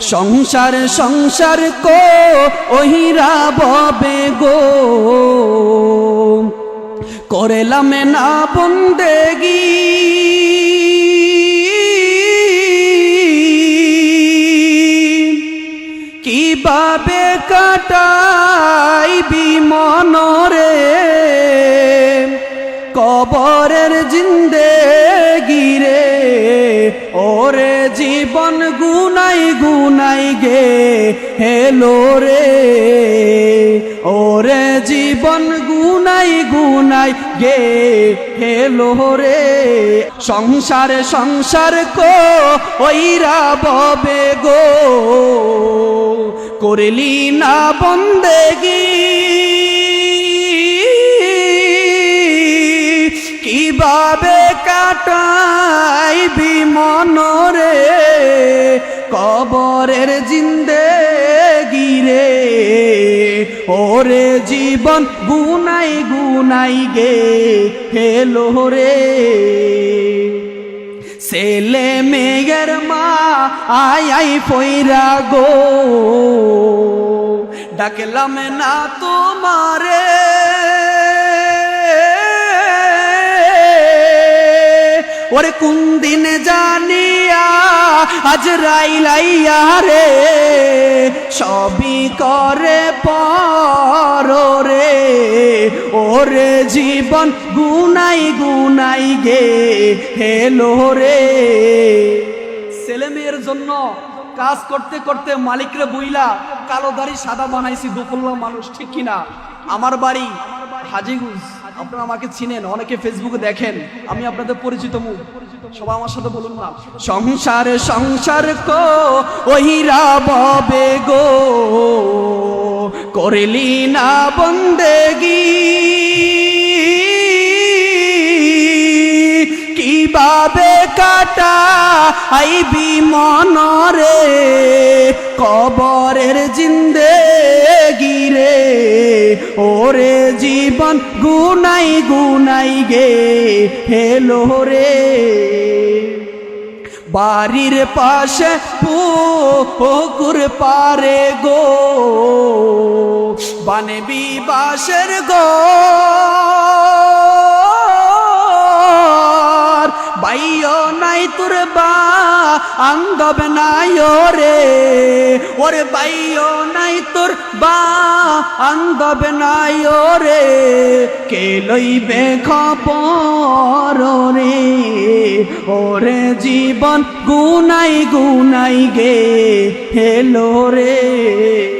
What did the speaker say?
সংসার সংসার কো ওহিরা ববে গো। করেলাম না বন্দেগি। কীভাবে কাটাইবি মনরে? কবরের জিন্দে গিরে ওরে জীবন গুনাই গুনাই গে, হেলো রে। ওরে জীবন গুনাই গুনাই গে, হেলো রে। সংসার সংসার কো, ওইরা ববে গো। করলি না বন্দেগি। কীভাবে কাটাই বিমনরে কবরের জিন্দে গিরে ওরে জীবন গুনাই গুনাই গে হেলো রে। ছেলে মেয়ের মা, আই আই, ফইরা গো। ডাকলাম না তোমারে ওরে কোন দিন জানিয়া আজ রাইলাইয়া রে? সবই করে পর রে। ওরে জীবন গুনাই গুনাই গে, হেলো রে। ছেলে মেয়ের জন্য কাজ করতে করতে মালিকরে বইলা কালো দাড়ি সাদা বানাইছি দুপুল্লা মানুষ ঠিক কিনা? আমার বাড়ি হাজিগুজ আপনারা আমাকে চিনেন, অনেকে ফেসবুকে দেখেন, আমি আপনাদের পরিচিত মুখ। সবাই আমার সাথে বলুন না। সংসার সংসার কো ওহিরা ববে গো। করলি না বন্দেগি। কীভাবে কাটা আইবি মনরে, কবরের জিন্দে গিরে ওরে জীবন গুনাই গুনাই গে, হেলো রে। বাড়ির পাশে পুকুর পারে গো বানবি বাসের গো বাইও নাই তোর বা আন্দব নাই রে ওরে বাইও নাই তোর বা আন্দব নাই রে কে লইবে খবর রে? ওরে জীবন গুনাই গুনাই গে, হেলো রে।